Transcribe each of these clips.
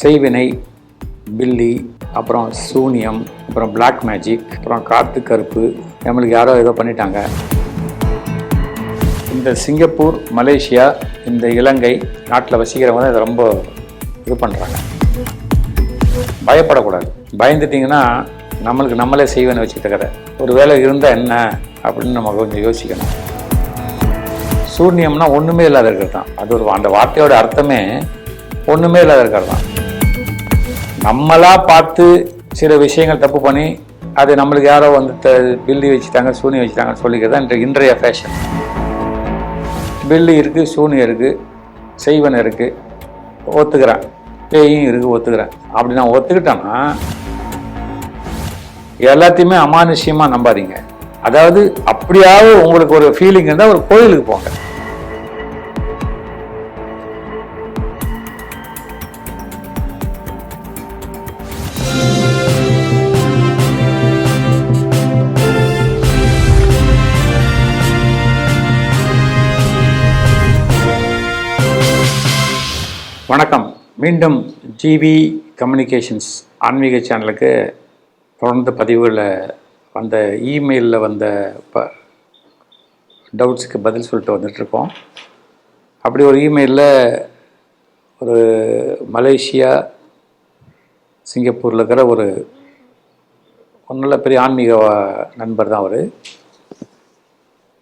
செய்வினை பில்லி அப்புறம் சூனியம் அப்புறம் பிளாக் மேஜிக் அப்புறம் காத்து கருப்பு நம்மளுக்கு யாரோ ஏதோ பண்ணிட்டாங்க. இந்த சிங்கப்பூர் மலேசியா இந்த இலங்கை நாட்டில் வசிக்கிறவங்க தான் இதை ரொம்ப இது பண்ணுறாங்க பயப்படக்கூடாது. பயந்துட்டிங்கன்னா நம்மளுக்கு நம்மளே செய்வேன்னு வச்சுக்கிட்ட கதை. ஒரு வேலை இருந்தால் என்ன அப்படின்னு நம்ம கொஞ்சம் யோசிக்கணும். சூன்யம்னா ஒன்றுமே இல்லாத இருக்கிறது தான். அது ஒரு அந்த வார்த்தையோட அர்த்தமே ஒன்றுமே இல்லாத இருக்கிறது தான். நம்மளா பார்த்து சில விஷயங்கள் தப்பு பண்ணி அது நம்மளுக்கு யாரோ வந்து த பில்லி வச்சுட்டாங்க சூனி வச்சுட்டாங்கன்னு சொல்லிக்கிறது தான் இன்றைய இன்றைய ஃபேஷன் பில்லி இருக்குது சூனியம் இருக்குது செய்வன் இருக்குது ஒத்துக்கிறேன். பேயும் இருக்குது ஒத்துக்கிறேன். அப்படி நான் ஒத்துக்கிட்டேன்னா எல்லாத்தையுமே அமானுஷ்யமாக நம்பாதீங்க. அதாவது அப்படியாவது உங்களுக்கு ஒரு ஃபீலிங் இருந்தால் ஒரு கோயிலுக்கு போங்க. வணக்கம். மீண்டும் ஜிவி கம்யூனிகேஷன்ஸ் ஆன்மீக சேனலுக்கு தொடர்ந்து பதிவுகளில் வந்த இமெயிலில் வந்த ப டவுட்ஸுக்கு பதில் சொல்லிட்டு வந்துட்டுருக்கோம். அப்படி ஒரு இமெயிலில் ஒரு மலேசியா சிங்கப்பூரில் இருக்கிற ஒரு நல்ல பெரிய ஆன்மீக நண்பர் தான் அவர்.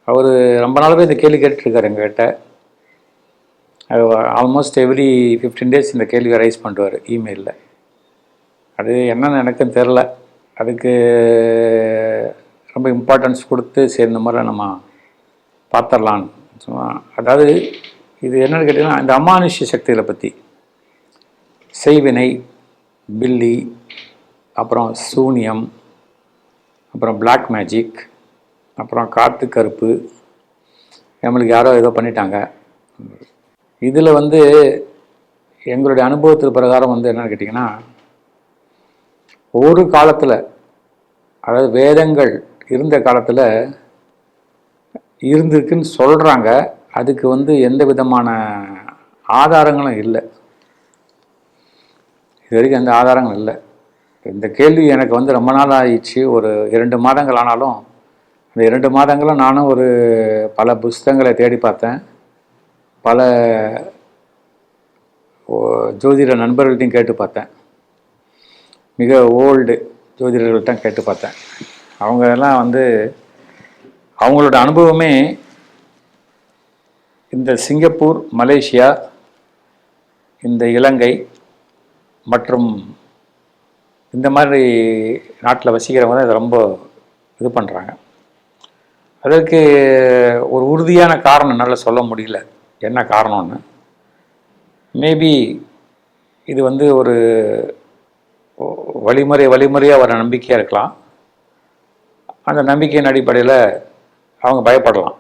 அவர் ரொம்ப நாளாகவே இந்த கேள்வி கேட்டுருக்காரு எங்ககிட்ட. ஆல்மோஸ்ட் எவ்ரி ஃபிஃப்டீன் டேஸ் இந்த கேள்வியை ரைஸ் பண்ணுவார் இமெயிலில் அது என்னென்னு எனக்கும் தெரில அதுக்கு ரொம்ப இம்பார்ட்டன்ஸ் கொடுத்து சரி இந்த மாதிரி நம்ம பார்த்துடலான்னு சும்மா அதாவது இது என்னன்னு கேட்டிங்கன்னா இந்த அமானுஷ்ய சக்திகளை பற்றி செய்வினை பில்லி அப்புறம் சூனியம் அப்புறம் பிளாக் மேஜிக் அப்புறம் காற்று கருப்பு. நம்மளுக்கு யாரோ ஏதோ பண்ணிட்டாங்க. இதில் வந்து எங்களுடைய அனுபவத்தின் பிரகாரம் வந்து என்னன்னு கேட்டிங்கன்னா ஒரு காலத்தில் அதாவது வேதங்கள் இருந்த காலத்தில் இருந்திருக்குன்னு சொல்கிறாங்க அதுக்கு வந்து எந்த விதமான ஆதாரங்களும் இல்லை. இது வரைக்கும் எந்த ஆதாரங்களும் இல்லை. இந்த கேள்வி எனக்கு வந்து ரொம்ப நாள் ஆயிடுச்சு. ஒரு இரண்டு மாதங்கள் ஆனாலும் அந்த இரண்டு மாதங்களும் நானும் ஒரு பல புஸ்தகங்களை தேடி பார்த்தேன். பல ஓ- ஜோதிட நண்பர்கள்ட்டையும் கேட்டு பார்த்தேன். மிக ஓல்டு ஜோதிடர்கள்ட்ட கேட்டு பார்த்தேன். அவங்க எல்லாம் வந்து அவங்களோட அனுபவமே இந்த சிங்கப்பூர் மலேசியா இந்த இலங்கை மற்றும் இந்த மாதிரி நாட்டில் வசிக்கிறவங்க தான் இதை ரொம்ப இது பண்ணுறாங்க அதற்கு ஒரு உறுதியான காரணம் என்னால் சொல்ல முடியல. என்ன காரணம்னு? மேபி இது வந்து ஒரு வழிமுறை வழிமுறையாக வர நம்பிக்கையாக இருக்கலாம். அந்த நம்பிக்கையின் அடிப்படையில் அவங்க பயப்படலாம்.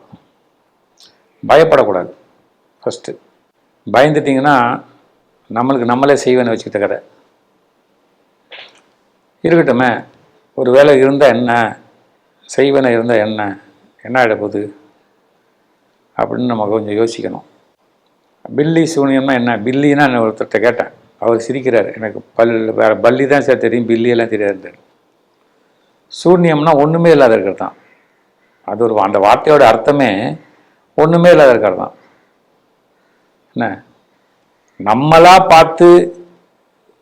பயப்படக்கூடாது. ஃபஸ்ட்டு பயந்துட்டிங்கன்னா நம்மளுக்கு நம்மளே செய்வேன்னு வச்சுக்கிட்ட கதை இருக்கட்டுமே. ஒரு வேலை இருந்தால் என்ன? செய்வேன்னு இருந்தால் என்ன? என்ன ஆகிட போகுது? அப்படின்னு நம்ம கொஞ்சம் யோசிக்கணும். பில்லி சூனியம்னா என்ன? பில்லின்னா நான் ஒருத்தர்கிட்ட கேட்டேன். அவர் சிரிக்கிறார். எனக்கு பல் வேறு பல்லி தான் சார் தெரியும். பில்லியெல்லாம் தெரியாது சூன்யம்னா ஒன்றுமே இல்லாத இருக்கிறது தான். அது ஒரு அந்த வார்த்தையோட அர்த்தமே ஒன்றுமே இல்லாத இருக்கிறது தான். என்ன? நம்மளாக பார்த்து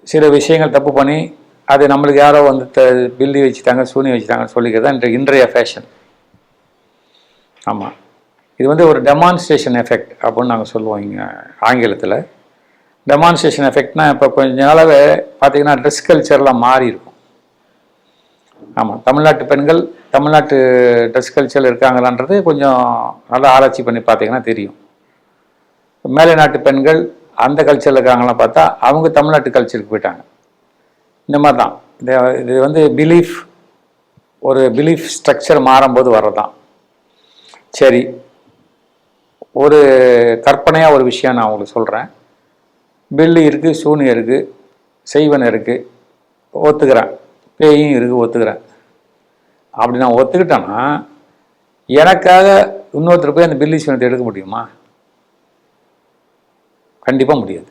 சில விஷயங்கள் தப்பு பண்ணி அது நம்மளுக்கு யாரோ வந்து த பில்லி வச்சுட்டாங்க சூனி வச்சுட்டாங்கன்னு சொல்லிக்கிறது தான் இன்றைய இன்றைய ஃபேஷன் ஆமாம் இது வந்து ஒரு டெமான்ஸ்ட்ரேஷன் எஃபெக்ட் அப்படின்னு நாங்கள் சொல்லுவோம் இங்கே ஆங்கிலத்தில். டெமான்ஸ்ட்ரேஷன் எஃபெக்ட்னா இப்போ கொஞ்ச நாளாகவே பார்த்தீங்கன்னா ட்ரெஸ் கல்ச்சர்லாம் மாறி இருக்கும். ஆமாம் தமிழ்நாட்டு பெண்கள் தமிழ்நாட்டு ட்ரெஸ் கல்ச்சர் இருக்காங்களான்றது கொஞ்சம் நல்லா ஆராய்ச்சி பண்ணி பார்த்தீங்கன்னா தெரியும். மேலை நாட்டு பெண்கள் அந்த கல்ச்சரில் இருக்காங்களாம் பார்த்தா அவங்க தமிழ்நாட்டு கல்ச்சருக்கு போயிட்டாங்க. இந்த மாதிரி தான் இந்த இது வந்து பிலீஃப் ஒரு பிலீஃப் ஸ்ட்ரக்சர் மாறும்போது வர்றதான் சரி ஒரு கற்பனையாக ஒரு விஷயம் நான் உங்களுக்கு சொல்கிறேன் பில்லு இருக்குது சூனியம் இருக்குது செய்வன் இருக்குது ஒத்துக்கிறேன். பேயும் இருக்குது ஒத்துக்கிறேன். அப்படி நான் ஒத்துக்கிட்டேன்னா எனக்காக இன்னொருத்தர் போய் அந்த பில்லி சீனத்தை எடுக்க முடியுமா? கண்டிப்பாக முடியாது.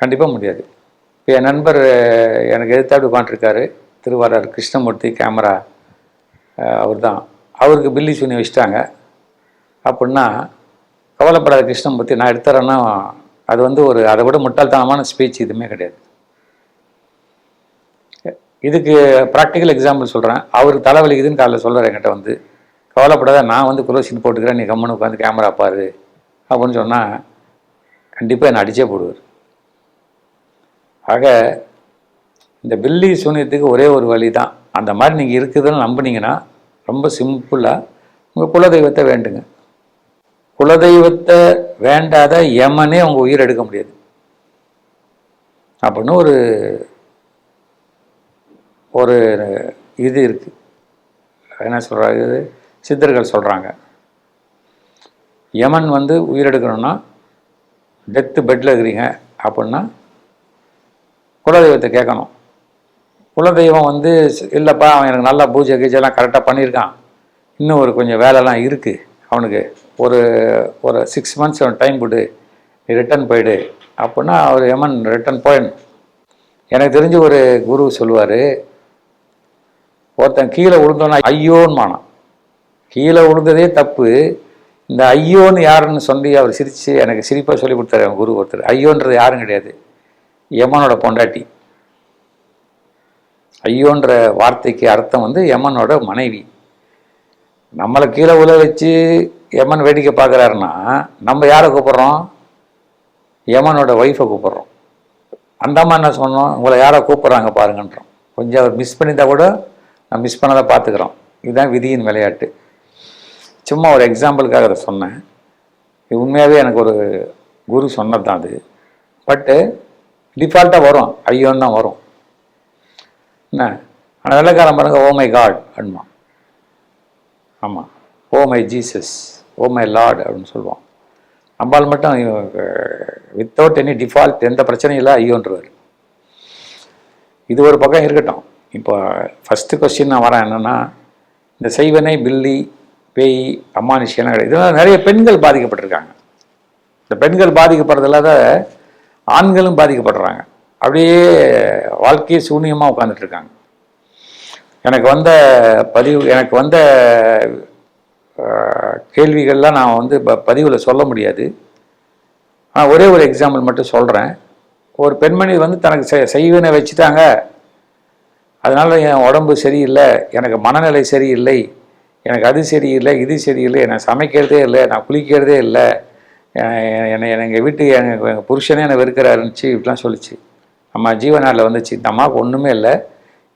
கண்டிப்பாக முடியாது. இப்போ என் நண்பர் எனக்கு எதிர்த்தாடு உட்காந்துருக்காரு திருவாரூர் கிருஷ்ணமூர்த்தி கேமரா அவர் தான் அவருக்கு பில்லி சூனியை வச்சுட்டாங்க. அப்படின்னா கவலைப்படாத கிருஷ்ணன் பற்றி நான் எடுத்துறேன்னா அது வந்து ஒரு அதை விட முட்டாள்தனமான ஸ்பீச் எதுவுமே கிடையாது. இதுக்கு ப்ராக்டிக்கல் எக்ஸாம்பிள் சொல்கிறேன் அவருக்கு தலைவலிக்குதுன்னு காலைல சொல்கிறார் என்கிட்ட வந்து. கவலைப்படாத நான் வந்து குரோசின் போட்டுக்கிறேன் நீ கம்மனு உட்காந்து கேமரா பாரு அப்படின்னு சொன்னால் கண்டிப்பாக என்னை அடிச்சே போடுவார். ஆக இந்த பில்லி சூனியத்துக்கு ஒரே ஒரு வழி தான் அந்த மாதிரி நீங்கள் இருக்குதுன்னு நம்புனீங்கன்னா ரொம்ப சிம்பிளாக உங்கள் குலதெய்வத்தை வேண்டுங்க. குலதெய்வத்தை வேண்டாத யமனே அவங்க உயிர் எடுக்க முடியாது. அப்படின்னு ஒரு ஒரு இது இருக்குது என்ன சொல்கிறாங்க இது சித்தர்கள் சொல்கிறாங்க யமன் வந்து உயிரெடுக்கணும்னா டெத்து பெட்டில் இருக்கிறீங்க அப்படின்னா குலதெய்வத்தை கேட்கணும். குலதெய்வம் வந்து இல்லைப்பா அவன் எனக்கு நல்லா பூஜை கீஜைலாம் கரெக்டாக பண்ணியிருக்கான். இன்னும் ஒரு கொஞ்சம் வேலைலாம் இருக்குது அவனுக்கு ஒரு ஒரு சிக்ஸ் மந்த்ஸ் அவன் டைம் கொடு நீ ரிட்டன் போயிடு. அப்படின்னா அவர் யமன் ரிட்டர்ன் போயிடணும் எனக்கு தெரிஞ்ச ஒரு குரு சொல்லுவார் ஒருத்தன் கீழே விழுந்தோன்னா ஐயோன்னு மானான் கீழே விழுந்ததே தப்பு. இந்த ஐயோன்னு யாருன்னு சொல்லி அவர் சிரித்து எனக்கு சிரிப்பாக சொல்லி கொடுத்தாரு என் குரு ஒருத்தர். ஐயோன்றது யாரும் கிடையாது. யமனோட பொண்டாட்டி. ஐயோன்ற வார்த்தைக்கு அர்த்தம் வந்து யமனோட மனைவி. நம்மளை கீழே உல வச்சு யமன் வேடிக்கை பார்க்குறாருன்னா நம்ம யாரை கூப்பிட்றோம்? யமனோட ஒய்ஃபை கூப்பிட்றோம். அந்த அம்மா என்ன சொன்னோம்? உங்களை யாரை கூப்பிட்றாங்க பாருங்கன்றோம். கொஞ்சம் அவர் மிஸ் பண்ணியிருந்தா கூட நான் மிஸ் பண்ணதை பார்த்துக்குறோம். இதுதான் விதியின் விளையாட்டு. சும்மா ஒரு எக்ஸாம்பிளுக்காக அதை சொன்னேன். இது உண்மையாகவே எனக்கு ஒரு குரு சொன்னது தான் அது பட்டு டிஃபால்ட்டாக வரும். ஐயோன்னு தான் வரும். என்ன? ஆனால் வெள்ளைக்காரன் பாருங்க ஓ மை காட் அன்மா ஆமாம் oh my Jesus oh my lord அப்படின்னு சொல்லுவான். நம்மால் மட்டும் வித்தவுட் எனி டிஃபால்ட் எந்த பிரச்சனையும் இல்லை ஐயோன்றவர். இது ஒரு பக்கம் இருக்கட்டும். இப்போ ஃபஸ்ட்டு கொஸ்டின் நான் வரேன் என்னென்னா இந்த செய்வனை பில்லி பேய் அம்மானுஷியெல்லாம் கிடையாது. இதெல்லாம் நிறைய பெண்கள் பாதிக்கப்பட்டிருக்காங்க. இந்த பெண்கள் பாதிக்கப்படுறதில்லாத ஆண்களும் பாதிக்கப்படுறாங்க. அப்படியே வாழ்க்கையை சூன்யமாக உட்காந்துட்டு இருக்காங்க. எனக்கு வந்த பதிவு எனக்கு வந்த கேள்விகள்லாம் நான் வந்து ப பதிவில் சொல்ல முடியாது. நான் ஒரே ஒரு எக்ஸாம்பிள் மட்டும் சொல்கிறேன் ஒரு பெண்மணி வந்து தனக்கு செ- செய்வனை வச்சுட்டாங்க. அதனால் என் உடம்பு சரியில்லை எனக்கு மனநிலை சரியில்லை எனக்கு அது சரியில்லை இது சரியில்லை நான் சமைக்கிறதே இல்லை நான் குளிக்கிறதே இல்லை என்னை எங்கள் வீட்டு எனக்கு எங்கள் புருஷனே என்னை வெறுக்கிறாருந்துச்சு இப்படிலாம் சொல்லிச்சு. அம்மா ஜீவனாரில் வந்துச்சு. இந்த அம்மாவுக்கு ஒன்றுமே இல்லை.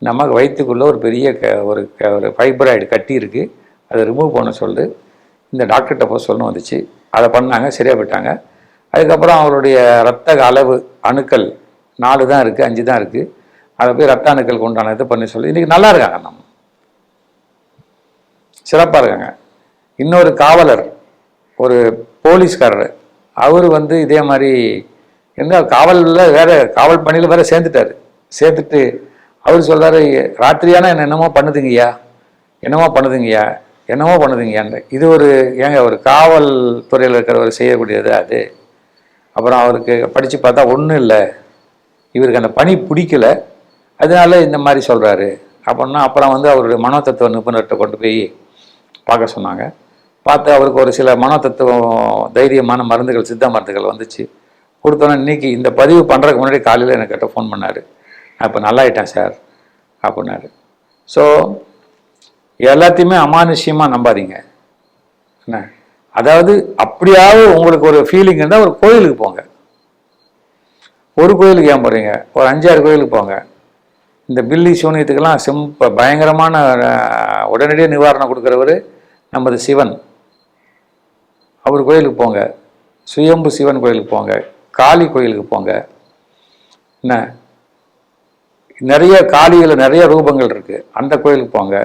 நம்ம வயிற்றுக்குள்ளே ஒரு பெரிய க ஒரு க ஒரு ஃபைப்ராய்டு கட்டி இருக்குது அதை ரிமூவ் பண்ண சொல்லு இந்த டாக்டர்கிட்ட போய் சொல்லணும் வந்துச்சு. அதை பண்ணாங்க சரியாக போயிட்டாங்க. அதுக்கப்புறம் அவருடைய ரத்த அளவு அணுக்கள் நாலு தான் இருக்குது அஞ்சு தான் இருக்குது அதை போய் ரத்த அணுக்கள் உண்டான இதை பண்ணி சொல்லி இன்றைக்கி நல்லா இருக்காங்க நம்ம. சிறப்பாக இருக்காங்க. இன்னொரு காவலர் ஒரு போலீஸ்காரர் அவர் வந்து இதே மாதிரி என்ன காவலில் வேறு காவல் பணியில் வேறு சேர்ந்துட்டாரு. சேர்த்துட்டு அவர் சொல்கிறாரு ராத்திரியான என்ன என்னமோ பண்ணுதுங்கய்யா? என்னமோ பண்ணுதுங்கய்யா? என்னமோ பண்ணுதுங்கய்யான்ற இது ஒரு ஏங்க ஒரு காவல் துறையில் இருக்கிறவர் செய்யக்கூடியது அது. அப்புறம் அவருக்கு படித்து பார்த்தா ஒன்றும் இல்லை. இவருக்கு அந்த பணி பிடிக்கல. அதனால இந்த மாதிரி சொல்கிறாரு அப்படின்னா அப்புறம் வந்து அவருடைய மனோதத்துவ நிபுணர்கிட்ட கொண்டு போய் பார்க்க சொன்னாங்க. பார்த்து அவருக்கு ஒரு சில மனோதத்துவம் தைரியமான மருந்துகள் சித்த மருந்துகள் வந்துச்சு. கொடுத்தோன்னே இன்னைக்கு இந்த பதிவு பண்ணுறதுக்கு முன்னாடி காலையில் எனக்கிட்ட ஃபோன் பண்ணார். அப்போ நல்லாயிட்டேன் சார் அப்படின்னாரு. ஸோ எல்லாத்தையுமே அமானுஷ்யமாக நம்பாதீங்க. என்ன? அதாவது அப்படியாவது உங்களுக்கு ஒரு ஃபீலிங் இருந்தால் ஒரு கோயிலுக்கு போங்க. ஒரு கோயிலுக்கு ஏன் போகிறீங்க ஒரு அஞ்சாறு கோயிலுக்கு போங்க. இந்த பில்லி சூனியத்துக்கெல்லாம் சிம்ப பயங்கரமான உடனடியாக நிவாரணம் கொடுக்குறவர் நமது சிவன். அவர் கோயிலுக்கு போங்க. சுயம்பு சிவன் கோயிலுக்கு போங்க. காளி கோயிலுக்கு போங்க. என்ன? நிறைய காளியில் நிறைய ரூபங்கள் இருக்குது அந்த கோயிலுக்கு போங்க.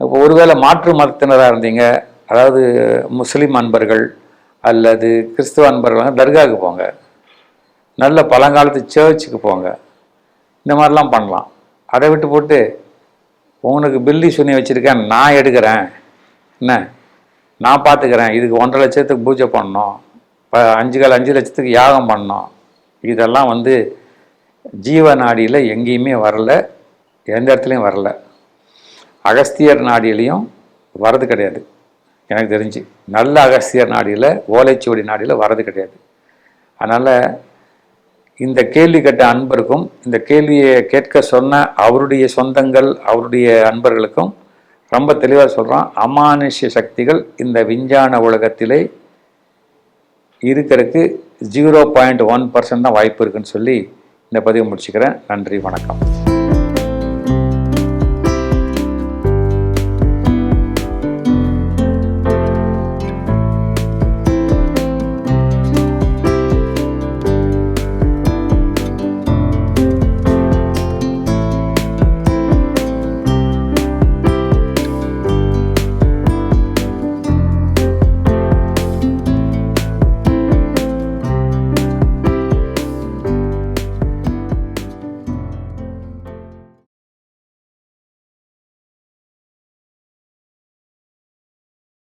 இப்போ ஒருவேளை மாற்று மதத்தினராக இருந்தீங்க. அதாவது முஸ்லீம் அன்பர்கள் அல்லது கிறிஸ்துவ அன்பர்கள் தர்காவுக்கு போங்க. நல்ல பழங்காலத்து சேர்ச்சுக்கு போங்க. இந்த மாதிரிலாம் பண்ணலாம். அதை விட்டு போட்டு உனக்கு பில்லி சுனி வச்சுருக்கேன் நான் எடுக்கிறேன். என்ன? நான் பார்த்துக்கிறேன். இதுக்கு ஒன்றரை லட்சத்துக்கு பூஜை பண்ணணும். இப்போ அஞ்சு கால் அஞ்சு லட்சத்துக்கு யாகம் பண்ணணும். இதெல்லாம் வந்து ஜீவ நாடியில் எங்கேயுமே வரல எந்த இடத்துலையும் வரல. அகஸ்தியர் நாடியிலையும் வரது கிடையாது. எனக்கு தெரிஞ்சு. நல்ல அகஸ்தியர் நாடியில் ஓலைச்சுவடி நாடியில் வரது கிடையாது. அதனால் இந்த கேள்வி கேட்ட அன்பருக்கும் இந்த கேள்வியை கேட்க சொன்ன அவருடைய சொந்தங்கள் அவருடைய அன்பர்களுக்கும் ரொம்ப தெளிவாக சொல்கிறான் அமானுஷ்ய சக்திகள் இந்த விஞ்ஞான உலகத்திலே இருக்கிறதுக்கு ஜீரோ பாயிண்ட் ஒன் பர்சன்ட் தான் வாய்ப்பு இருக்குன்னு சொல்லி இந்த பதிவை முடிச்சுக்கிறேன். நன்றி வணக்கம்.